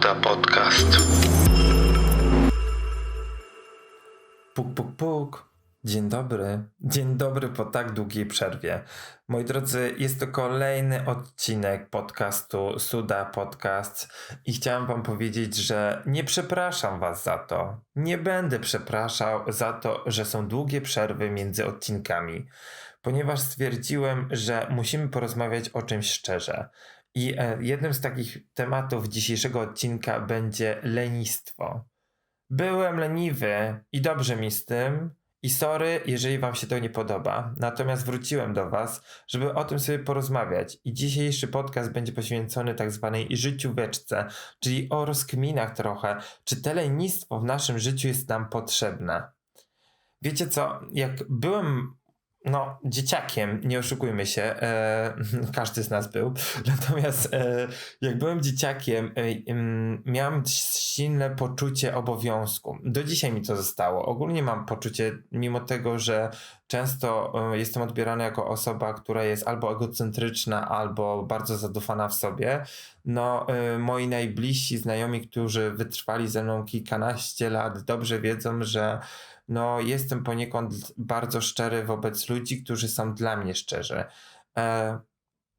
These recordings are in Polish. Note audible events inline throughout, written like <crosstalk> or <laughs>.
Suda Podcast. Puk, puk, puk. Dzień dobry. Dzień dobry po tak długiej przerwie. Moi drodzy, jest to kolejny odcinek podcastu Suda Podcast i chciałem wam powiedzieć, że nie przepraszam was za to. Nie będę przepraszał za to, że są długie przerwy między odcinkami, ponieważ stwierdziłem, że musimy porozmawiać o czymś szczerze. I e, jednym z takich tematów dzisiejszego odcinka będzie lenistwo. Byłem leniwy i dobrze mi z tym. I sorry, jeżeli Wam się to nie podoba. Natomiast wróciłem do Was, żeby o tym sobie porozmawiać. I dzisiejszy podcast będzie poświęcony tak zwanej życióweczce, czyli o rozkminach trochę, czy te lenistwo w naszym życiu jest nam potrzebne. Wiecie co, jak byłem no, dzieciakiem, nie oszukujmy się, e, <laughs> każdy z nas był. <laughs> Natomiast e, jak byłem dzieciakiem, e, miałem silne poczucie obowiązku. Do dzisiaj mi to zostało. Ogólnie mam poczucie, mimo tego, że często e, jestem odbierany jako osoba, która jest albo egocentryczna, albo bardzo zadufana w sobie. No, e, moi najbliżsi znajomi, którzy wytrwali ze mną kilkanaście lat, dobrze wiedzą, że no jestem poniekąd bardzo szczery wobec ludzi, którzy są dla mnie szczerzy. E,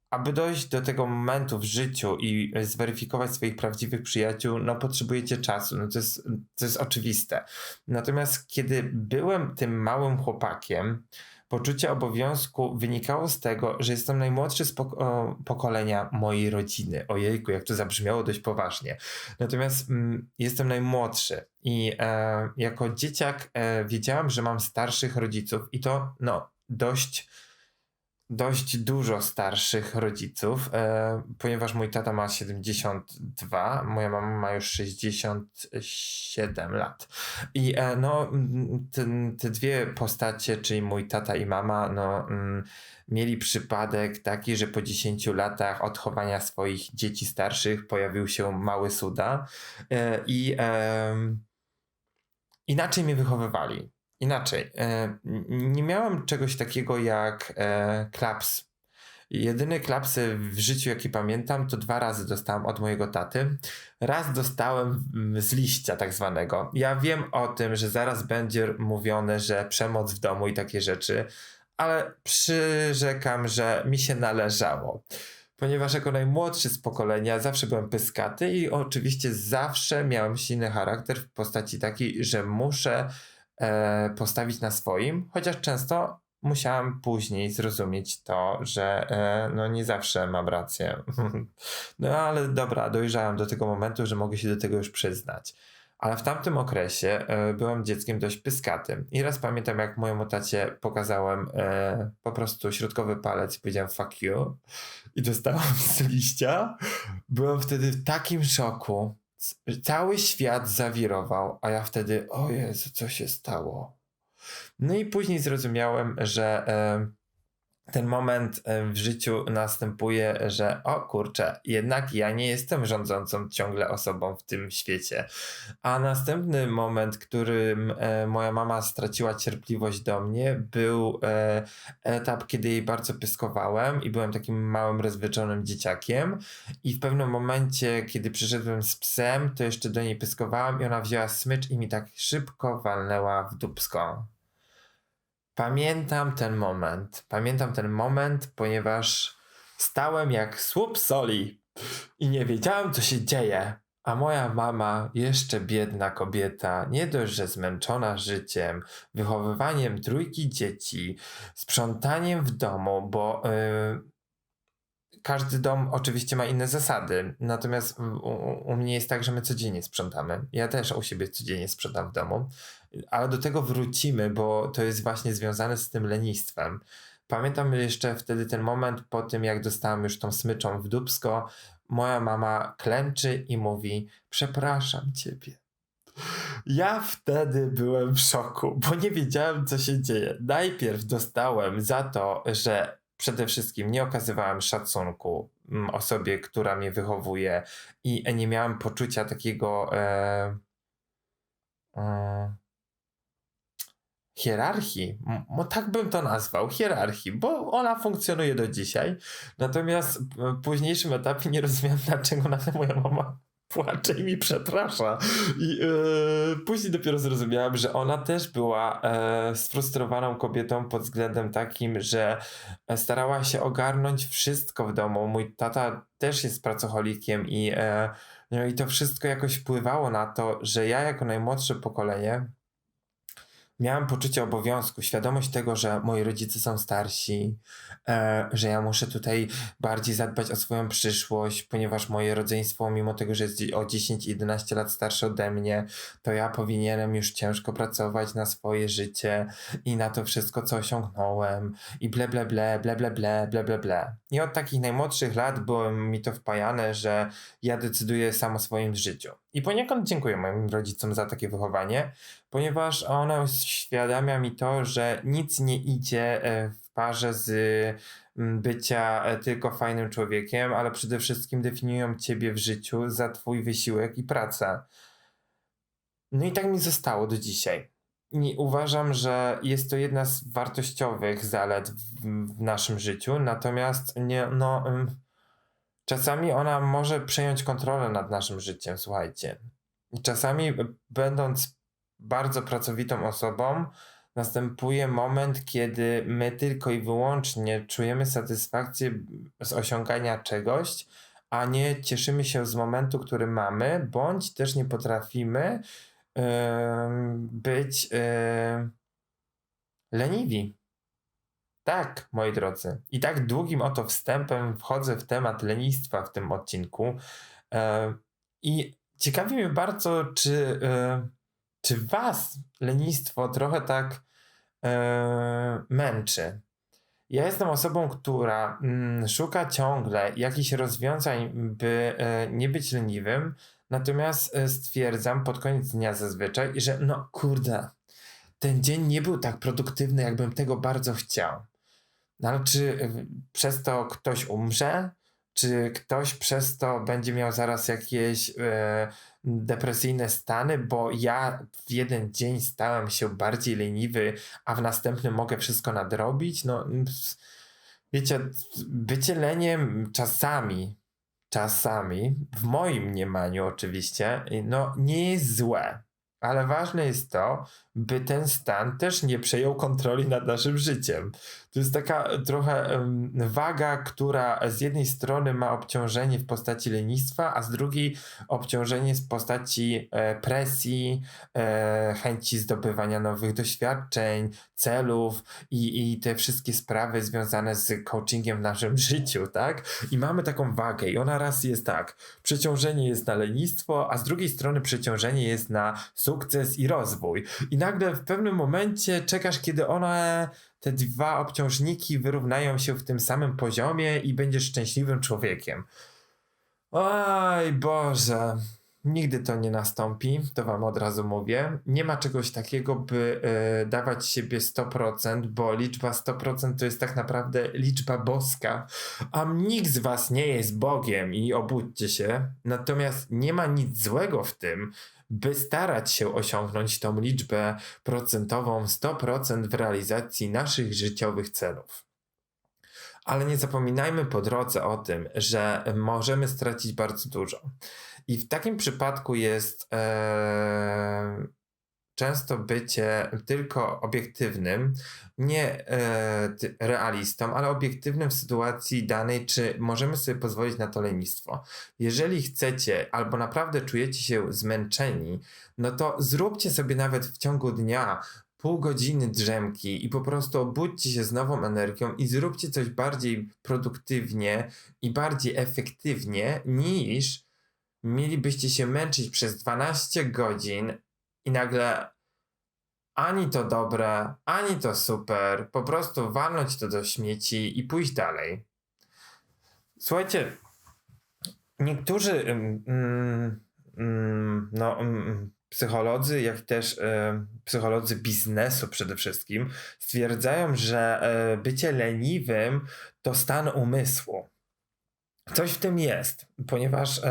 aby dojść do tego momentu w życiu i zweryfikować swoich prawdziwych przyjaciół, no potrzebujecie czasu, no to jest, to jest oczywiste. Natomiast kiedy byłem tym małym chłopakiem, poczucie obowiązku wynikało z tego, że jestem najmłodszy z pok- pokolenia mojej rodziny. Ojejku, jak to zabrzmiało dość poważnie. Natomiast mm, jestem najmłodszy i e, jako dzieciak e, wiedziałam, że mam starszych rodziców i to no dość dość dużo starszych rodziców, e, ponieważ mój tata ma 72, moja mama ma już 67 lat. I e, no, te, te dwie postacie, czyli mój tata i mama, no, mm, mieli przypadek taki, że po 10 latach odchowania swoich dzieci starszych pojawił się mały Suda e, i inaczej mnie wychowywali Inaczej, e, nie miałem czegoś takiego jak e, klaps. Jedyne klapsy w życiu, jakie pamiętam, to dwa razy dostałem od mojego taty. Raz dostałem z liścia, tak zwanego. Ja wiem o tym, że zaraz będzie mówione, że przemoc w domu i takie rzeczy, ale przyrzekam, że mi się należało ponieważ jako najmłodszy z pokolenia zawsze byłem pyskaty i oczywiście zawsze miałem silny charakter w postaci takiej, że muszę postawić na swoim, chociaż często musiałem później zrozumieć to, że e, no nie zawsze mam rację. <laughs> no ale dobra, dojrzałem do tego momentu, że mogę się do tego już przyznać. Ale w tamtym okresie e, byłem dzieckiem dość pyskatym. I raz pamiętam, jak mojemu tacie pokazałem e, po prostu środkowy palec i powiedziałem fuck you. I dostałem z liścia. Byłem wtedy w takim szoku, cały świat zawirował, a ja wtedy, o Jezu, co się stało? No i później zrozumiałem, że ten moment e, w życiu następuje, że o kurczę, jednak ja nie jestem rządzącą ciągle osobą w tym świecie. A następny moment, którym e, moja mama straciła cierpliwość do mnie, był e, etap, kiedy jej bardzo pyskowałem i byłem takim małym, rozwyczonym dzieciakiem. I w pewnym momencie, kiedy przyszedłem z psem, to jeszcze do niej pyskowałem i ona wzięła smycz i mi tak szybko walnęła w dubsko. Pamiętam ten moment. Pamiętam ten moment, ponieważ stałem jak słup soli i nie wiedziałem, co się dzieje. A moja mama, jeszcze biedna kobieta, nie dość, że zmęczona życiem, wychowywaniem trójki dzieci, sprzątaniem w domu, bo yy, każdy dom oczywiście ma inne zasady. Natomiast u, u, mnie jest tak, że my codziennie sprzątamy. Ja też u siebie codziennie sprzątam w domu ale do tego wrócimy, bo to jest właśnie związane z tym lenistwem. Pamiętam jeszcze wtedy ten moment po tym, jak dostałam już tą smyczą w dubsko, moja mama klęczy i mówi: Przepraszam ciebie. Ja wtedy byłem w szoku, bo nie wiedziałem, co się dzieje. Najpierw dostałem za to, że przede wszystkim nie okazywałem szacunku mm, osobie, która mnie wychowuje i nie miałem poczucia takiego. E, e, hierarchii, bo tak bym to nazwał, hierarchii, bo ona funkcjonuje do dzisiaj. Natomiast w późniejszym etapie nie rozumiem, dlaczego na moja mama płacze i mi przeprasza. I yy, później dopiero zrozumiałam, że ona też była yy, sfrustrowaną kobietą pod względem takim, że starała się ogarnąć wszystko w domu. Mój tata też jest pracocholikiem i, yy, no i to wszystko jakoś wpływało na to, że ja jako najmłodsze pokolenie miałem poczucie obowiązku, świadomość tego, że moi rodzice są starsi, e, że ja muszę tutaj bardziej zadbać o swoją przyszłość, ponieważ moje rodzeństwo, mimo tego, że jest o 10-11 lat starsze ode mnie, to ja powinienem już ciężko pracować na swoje życie i na to wszystko, co osiągnąłem i ble, ble, ble, ble, ble, ble, ble, ble, ble. I od takich najmłodszych lat było mi to wpajane, że ja decyduję sam o swoim życiu. I poniekąd dziękuję moim rodzicom za takie wychowanie, ponieważ ono uświadamia mi to, że nic nie idzie e, w parze z mm, bycia e, tylko fajnym człowiekiem, ale przede wszystkim definiują ciebie w życiu za twój wysiłek i pracę. No i tak mi zostało do dzisiaj. I uważam, że jest to jedna z wartościowych zalet w, w naszym życiu, natomiast nie, no, czasami ona może przejąć kontrolę nad naszym życiem, słuchajcie. I czasami będąc bardzo pracowitą osobą, następuje moment, kiedy my tylko i wyłącznie czujemy satysfakcję z osiągania czegoś, a nie cieszymy się z momentu, który mamy, bądź też nie potrafimy yy, być yy, leniwi. Tak, moi drodzy. I tak długim oto wstępem wchodzę w temat lenistwa w tym odcinku. Yy, I ciekawi mnie bardzo, czy czy was lenistwo trochę tak e, męczy? Ja jestem osobą, która mm, szuka ciągle jakichś rozwiązań, by e, nie być leniwym, natomiast e, stwierdzam pod koniec dnia zazwyczaj, że no kurde, ten dzień nie był tak produktywny, jakbym tego bardzo chciał. No ale czy e, przez to ktoś umrze? Czy ktoś przez to będzie miał zaraz jakieś e, depresyjne stany, bo ja w jeden dzień stałem się bardziej leniwy, a w następnym mogę wszystko nadrobić? No, wiecie, bycie leniem czasami, czasami, w moim mniemaniu oczywiście, no nie jest złe. Ale ważne jest to, by ten stan też nie przejął kontroli nad naszym życiem. To jest taka trochę um, waga, która z jednej strony ma obciążenie w postaci lenistwa, a z drugiej obciążenie w postaci e, presji, e, chęci zdobywania nowych doświadczeń, celów i, i te wszystkie sprawy związane z coachingiem w naszym <laughs> życiu, tak? I mamy taką wagę i ona raz jest tak, przeciążenie jest na lenistwo, a z drugiej strony przeciążenie jest na sukces i rozwój. I nagle w pewnym momencie czekasz, kiedy one, te dwa obciążniki wyrównają się w tym samym poziomie i będziesz szczęśliwym człowiekiem. Oj Boże, nigdy to nie nastąpi, to wam od razu mówię. Nie ma czegoś takiego, by y, dawać siebie 100%, bo liczba 100% to jest tak naprawdę liczba boska, a nikt z was nie jest Bogiem i obudźcie się. Natomiast nie ma nic złego w tym, by starać się osiągnąć tą liczbę procentową 100% w realizacji naszych życiowych celów. Ale nie zapominajmy po drodze o tym, że możemy stracić bardzo dużo. I w takim przypadku jest e, często bycie tylko obiektywnym, nie e, realistą, ale obiektywnym w sytuacji danej, czy możemy sobie pozwolić na to lenistwo. Jeżeli chcecie albo naprawdę czujecie się zmęczeni, no to zróbcie sobie nawet w ciągu dnia pół godziny drzemki i po prostu obudźcie się z nową energią i zróbcie coś bardziej produktywnie i bardziej efektywnie niż mielibyście się męczyć przez 12 godzin i nagle ani to dobre, ani to super, po prostu walnąć to do śmieci i pójść dalej. Słuchajcie, niektórzy mm, mm, no, mm, psycholodzy, jak też y, psycholodzy biznesu przede wszystkim, stwierdzają, że y, bycie leniwym to stan umysłu. Coś w tym jest, ponieważ y,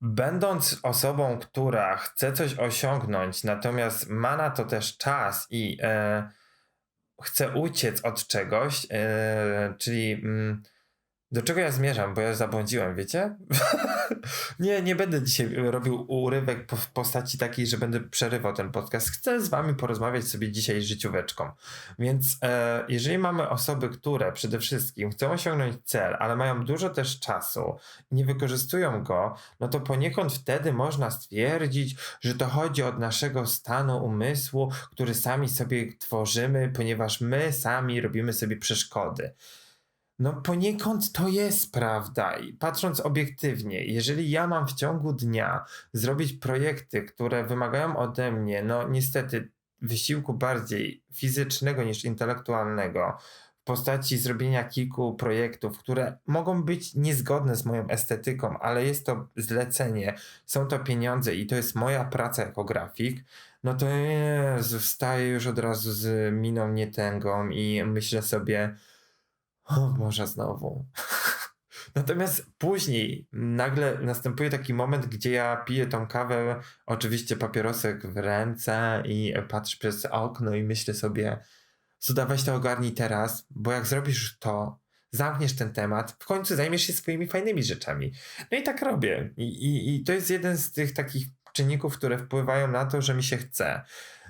Będąc osobą, która chce coś osiągnąć, natomiast ma na to też czas i e, chce uciec od czegoś, e, czyli mm, Do czego ja zmierzam, bo ja zabłądziłem, wiecie? <laughs> nie, nie będę dzisiaj robił urywek w postaci takiej, że będę przerywał ten podcast. Chcę z wami porozmawiać sobie dzisiaj życióweczką. Więc e, jeżeli mamy osoby, które przede wszystkim chcą osiągnąć cel, ale mają dużo też czasu i nie wykorzystują go, no to poniekąd wtedy można stwierdzić, że to chodzi od naszego stanu umysłu, który sami sobie tworzymy, ponieważ my sami robimy sobie przeszkody. No poniekąd to jest prawda. I patrząc obiektywnie, jeżeli ja mam w ciągu dnia zrobić projekty, które wymagają ode mnie, no niestety wysiłku bardziej fizycznego niż intelektualnego, w postaci zrobienia kilku projektów, które mogą być niezgodne z moją estetyką, ale jest to zlecenie, są to pieniądze i to jest moja praca jako grafik, no to wstaję już od razu z miną nietęgą i myślę sobie, o Boże, znowu. <laughs> Natomiast później nagle następuje taki moment, gdzie ja piję tą kawę, oczywiście papierosek w ręce i patrzę przez okno i myślę sobie, Suda, weź to ogarnij teraz, bo jak zrobisz to, zamkniesz ten temat, w końcu zajmiesz się swoimi fajnymi rzeczami. No i tak robię. I, i, i to jest jeden z tych takich czynników, które wpływają na to, że mi się chce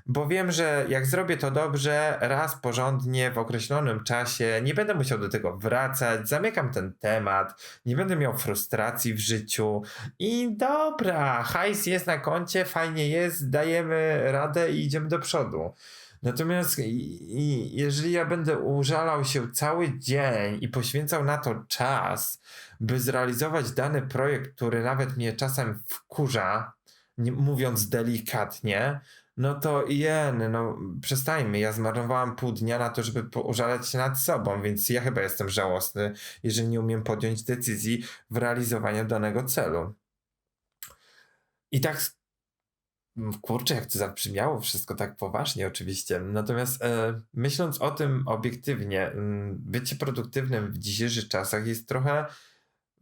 bo wiem, że jak zrobię to dobrze, raz porządnie, w określonym czasie, nie będę musiał do tego wracać, zamykam ten temat, nie będę miał frustracji w życiu i dobra, hajs jest na koncie, fajnie jest, dajemy radę i idziemy do przodu. Natomiast i, jeżeli ja będę użalał się cały dzień i poświęcał na to czas, by zrealizować dany projekt, który nawet mnie czasem wkurza, nie, mówiąc delikatnie, no to jen, no przestańmy. Ja zmarnowałam pół dnia na to, żeby użalać się nad sobą, więc ja chyba jestem żałosny, jeżeli nie umiem podjąć decyzji w realizowaniu danego celu. I tak kurczę, jak to zabrzmiało wszystko tak poważnie oczywiście. Natomiast e, myśląc o tym obiektywnie, bycie produktywnym w dzisiejszych czasach jest trochę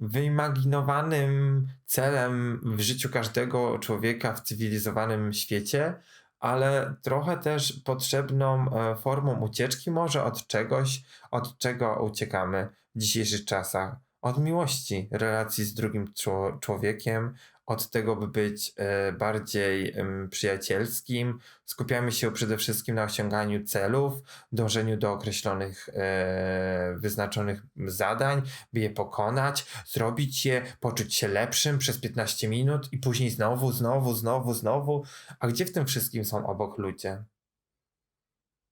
wyimaginowanym celem w życiu każdego człowieka w cywilizowanym świecie, ale trochę też potrzebną e, formą ucieczki może od czegoś, od czego uciekamy w dzisiejszych czasach. Od miłości, relacji z drugim człowiekiem, od tego, by być e, bardziej przyjacielskim. Skupiamy się przede wszystkim na osiąganiu celów, dążeniu do określonych, e, wyznaczonych zadań, by je pokonać, zrobić je, poczuć się lepszym przez 15 minut i później znowu, znowu, znowu, znowu. A gdzie w tym wszystkim są obok ludzie?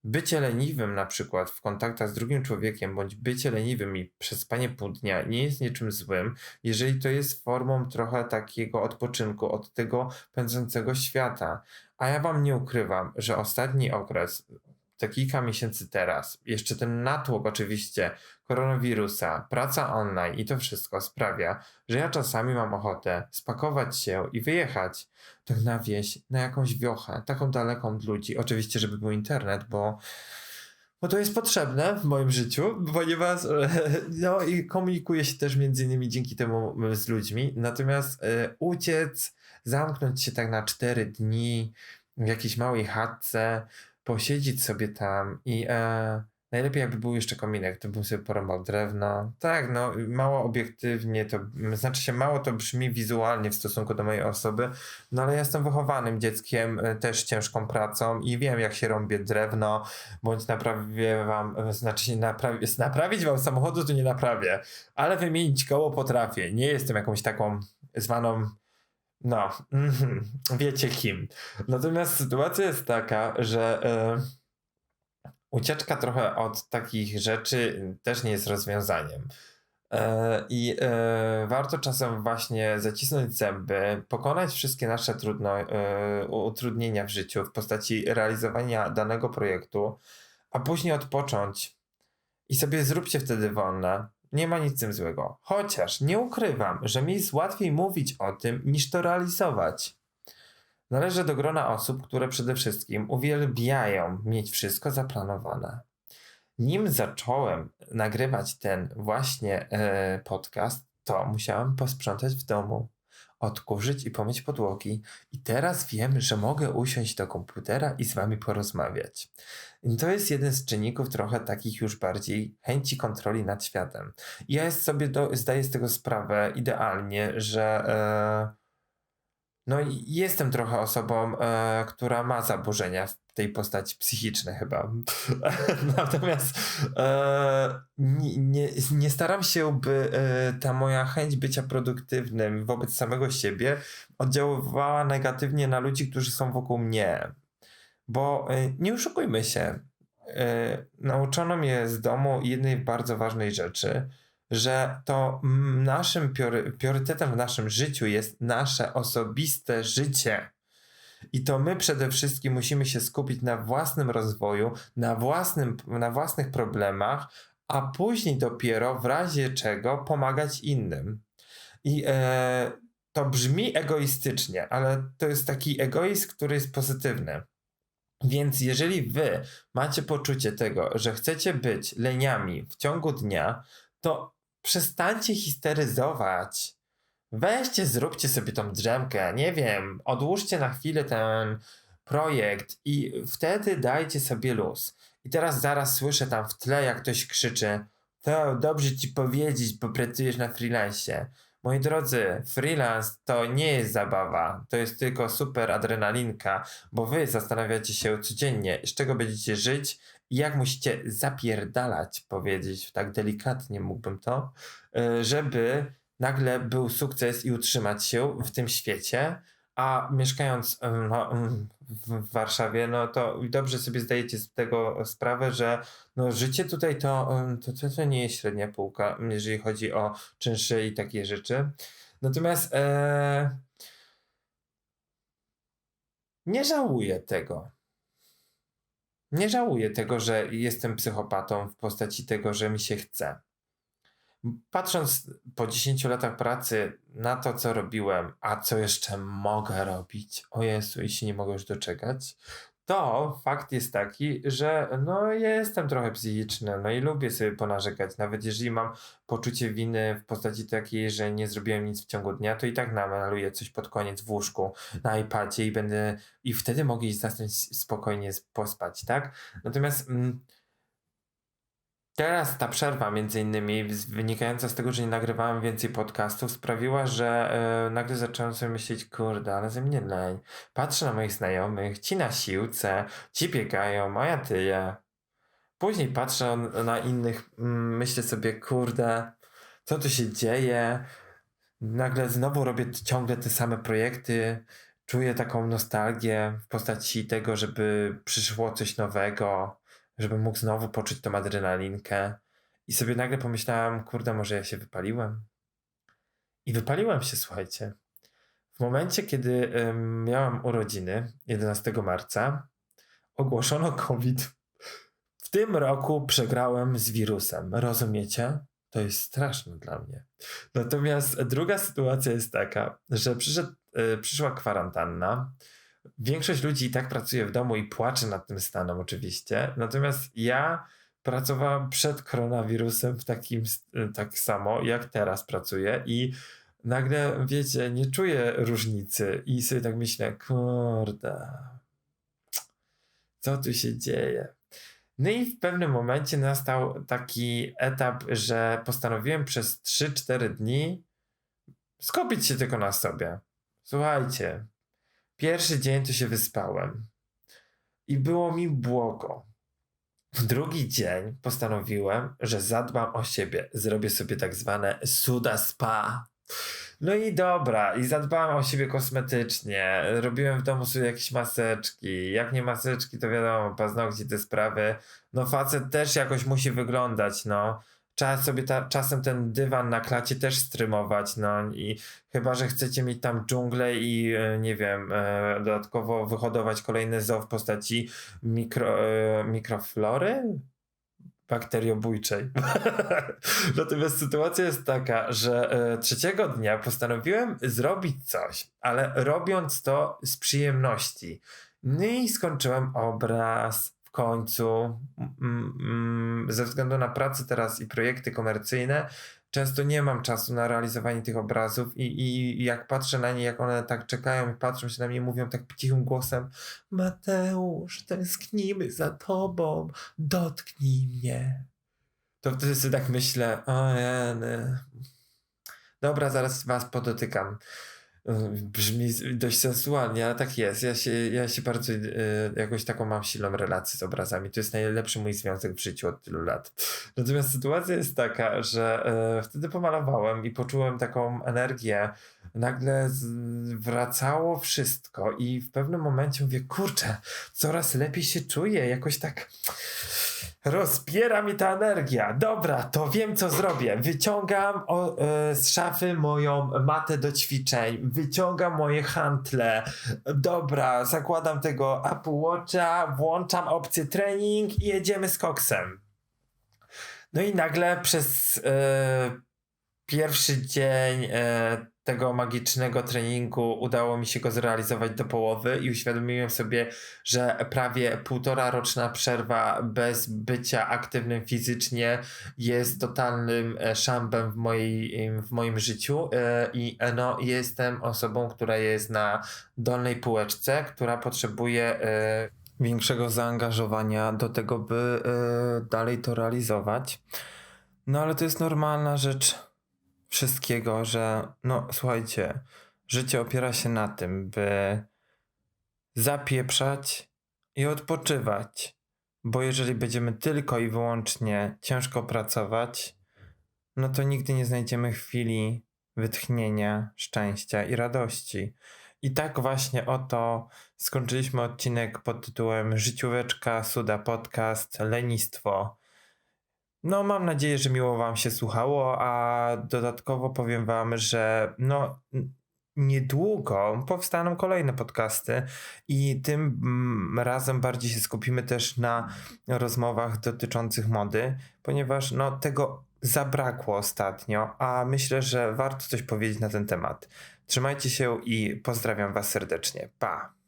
Bycie leniwym na przykład w kontaktach z drugim człowiekiem, bądź bycie leniwym i przespanie pół dnia nie jest niczym złym, jeżeli to jest formą trochę takiego odpoczynku od tego pędzącego świata. A ja wam nie ukrywam, że ostatni okres, te kilka miesięcy teraz, jeszcze ten natłok oczywiście koronawirusa, praca online i to wszystko sprawia, że ja czasami mam ochotę spakować się i wyjechać tak na wieś, na jakąś wiochę, taką daleką od ludzi. Oczywiście, żeby był internet, bo bo to jest potrzebne w moim życiu, ponieważ <laughs> no i komunikuję się też między innymi dzięki temu z ludźmi. Natomiast y, uciec, zamknąć się tak na cztery dni w jakiejś małej chatce, posiedzieć sobie tam i e, najlepiej jakby był jeszcze kominek, to bym sobie porąbał drewno. Tak, no mało obiektywnie to, znaczy się mało to brzmi wizualnie w stosunku do mojej osoby, no ale ja jestem wychowanym dzieckiem, e, też ciężką pracą i wiem jak się rąbie drewno, bądź naprawię wam, e, znaczy się naprawi, naprawić wam samochodu to nie naprawię, ale wymienić koło potrafię. Nie jestem jakąś taką zwaną no, mm, wiecie kim. Natomiast sytuacja jest taka, że e, ucieczka trochę od takich rzeczy też nie jest rozwiązaniem. E, I e, warto czasem właśnie zacisnąć zęby, pokonać wszystkie nasze trudno, e, utrudnienia w życiu w postaci realizowania danego projektu, a później odpocząć i sobie zróbcie wtedy wolne nie ma nic z tym złego. Chociaż nie ukrywam, że mi jest łatwiej mówić o tym niż to realizować. Należę do grona osób, które przede wszystkim uwielbiają mieć wszystko zaplanowane. Nim zacząłem nagrywać ten właśnie e, podcast, to musiałem posprzątać w domu, odkurzyć i pomyć podłogi. I teraz wiem, że mogę usiąść do komputera i z wami porozmawiać. I to jest jeden z czynników trochę takich już bardziej chęci kontroli nad światem. I ja sobie do, zdaję z tego sprawę idealnie, że e, no jestem trochę osobą, e, która ma zaburzenia w tej postaci psychiczne chyba. <laughs> Natomiast e, nie, nie, nie, staram się, by e, ta moja chęć bycia produktywnym wobec samego siebie oddziaływała negatywnie na ludzi, którzy są wokół mnie. Bo e, nie oszukujmy się, e, nauczono mnie z domu jednej bardzo ważnej rzeczy, że to naszym priorytetem w naszym życiu jest nasze osobiste życie. I to my przede wszystkim musimy się skupić na własnym rozwoju, na, własnym, na własnych problemach, a później dopiero w razie czego pomagać innym. I e, to brzmi egoistycznie, ale to jest taki egoizm, który jest pozytywny. Więc jeżeli wy macie poczucie tego, że chcecie być leniami w ciągu dnia, to przestańcie histeryzować. Weźcie, zróbcie sobie tą drzemkę, nie wiem, odłóżcie na chwilę ten projekt i wtedy dajcie sobie luz. I teraz zaraz słyszę tam w tle, jak ktoś krzyczy: To dobrze ci powiedzieć, bo pracujesz na freelance. Moi drodzy, freelance to nie jest zabawa, to jest tylko super adrenalinka, bo wy zastanawiacie się codziennie, z czego będziecie żyć jak musicie zapierdalać, powiedzieć tak delikatnie mógłbym to, e, żeby nagle był sukces i utrzymać się w tym świecie, a mieszkając no, w Warszawie, no to dobrze sobie zdajecie z tego sprawę, że no, życie tutaj to, to, to, to nie jest średnia półka, jeżeli chodzi o czynsze i takie rzeczy. Natomiast e, nie żałuję tego. Nie żałuję tego, że jestem psychopatą w postaci tego, że mi się chce. Patrząc po 10 latach pracy na to, co robiłem, a co jeszcze mogę robić, o Jezu, i się nie mogę już doczekać, to fakt jest taki, że no jestem trochę psychiczny, no i lubię sobie ponarzekać, nawet jeżeli mam poczucie winy w postaci takiej, że nie zrobiłem nic w ciągu dnia, to i tak namaluję coś pod koniec w łóżku na iPadzie i będę, i wtedy mogę iść zasnąć spokojnie pospać, tak? Natomiast mm, Teraz ta przerwa, między innymi, wynikająca z tego, że nie nagrywałem więcej podcastów, sprawiła, że yy, nagle zacząłem sobie myśleć, kurde, ale ze mnie leń. Patrzę na moich znajomych, ci na siłce, ci biegają, a ja tyję. Później patrzę na innych, mm, myślę sobie, kurde, co tu się dzieje? Nagle znowu robię ciągle te same projekty, czuję taką nostalgię w postaci tego, żeby przyszło coś nowego żebym mógł znowu poczuć tą adrenalinkę. I sobie nagle pomyślałem, kurde, może ja się wypaliłem. I wypaliłem się, słuchajcie. W momencie, kiedy miałam urodziny, 11 marca, ogłoszono COVID. W tym roku przegrałem z wirusem. Rozumiecie? To jest straszne dla mnie. Natomiast druga sytuacja jest taka, że przyszedł, y, przyszła kwarantanna Większość ludzi i tak pracuje w domu i płacze nad tym stanem, oczywiście. Natomiast ja pracowałam przed koronawirusem w takim tak samo, jak teraz pracuję i nagle, wiecie, nie czuję różnicy i sobie tak myślę, kurde, co tu się dzieje? No i w pewnym momencie nastał taki etap, że postanowiłem przez 3-4 dni skupić się tylko na sobie. Słuchajcie, Pierwszy dzień to się wyspałem i było mi błogo. W drugi dzień postanowiłem, że zadbam o siebie. Zrobię sobie tak zwane suda spa. No i dobra, i zadbałem o siebie kosmetycznie. Robiłem w domu sobie jakieś maseczki. Jak nie maseczki, to wiadomo, paznokcie, te sprawy. No facet też jakoś musi wyglądać, no trzeba sobie ta, czasem ten dywan na klacie też streamować, no i chyba, że chcecie mieć tam dżunglę i e, nie wiem, e, dodatkowo wyhodować kolejne zoo w postaci mikro, e, mikroflory? bakteriobójczej. <laughs> Natomiast sytuacja jest taka, że trzeciego dnia postanowiłem zrobić coś, ale robiąc to z przyjemności. No i skończyłem obraz, końcu, ze względu na pracę teraz i projekty komercyjne, często nie mam czasu na realizowanie tych obrazów i, i jak patrzę na nie, jak one tak czekają i patrzą się na mnie, mówią tak cichym głosem Mateusz, tęsknimy za tobą, dotknij mnie. To wtedy sobie tak myślę, o jeny. Dobra, zaraz was podotykam. Brzmi dość sensualnie, ale tak jest. Ja się, ja się bardzo y, jakoś taką mam silną relację z obrazami. To jest najlepszy mój związek w życiu od tylu lat. Natomiast sytuacja jest taka, że y, wtedy pomalowałem i poczułem taką energię. Nagle z, wracało wszystko i w pewnym momencie mówię, kurczę, coraz lepiej się czuję. Jakoś tak Rozbiera mi ta energia. Dobra, to wiem co zrobię. Wyciągam o, e, z szafy moją matę do ćwiczeń, wyciągam moje hantle. Dobra, zakładam tego Apple Watcha, włączam opcję trening i jedziemy z koksem. No i nagle przez e, pierwszy dzień e, tego magicznego treningu udało mi się go zrealizować do połowy i uświadomiłem sobie, że prawie półtora roczna przerwa bez bycia aktywnym fizycznie jest totalnym e, szambem w, mojej, w moim życiu e, i no, jestem osobą, która jest na dolnej półeczce, która potrzebuje większego zaangażowania do tego, by dalej to realizować. No ale to jest normalna rzecz wszystkiego, że no słuchajcie, życie opiera się na tym, by zapieprzać i odpoczywać. Bo jeżeli będziemy tylko i wyłącznie ciężko pracować, no to nigdy nie znajdziemy chwili wytchnienia, szczęścia i radości. I tak właśnie oto skończyliśmy odcinek pod tytułem Życióweczka, Suda Podcast, Lenistwo. No, mam nadzieję, że miło Wam się słuchało, a dodatkowo powiem Wam, że no, niedługo powstaną kolejne podcasty i tym mm, razem bardziej się skupimy też na rozmowach dotyczących mody, ponieważ no, tego zabrakło ostatnio, a myślę, że warto coś powiedzieć na ten temat. Trzymajcie się i pozdrawiam Was serdecznie. Pa!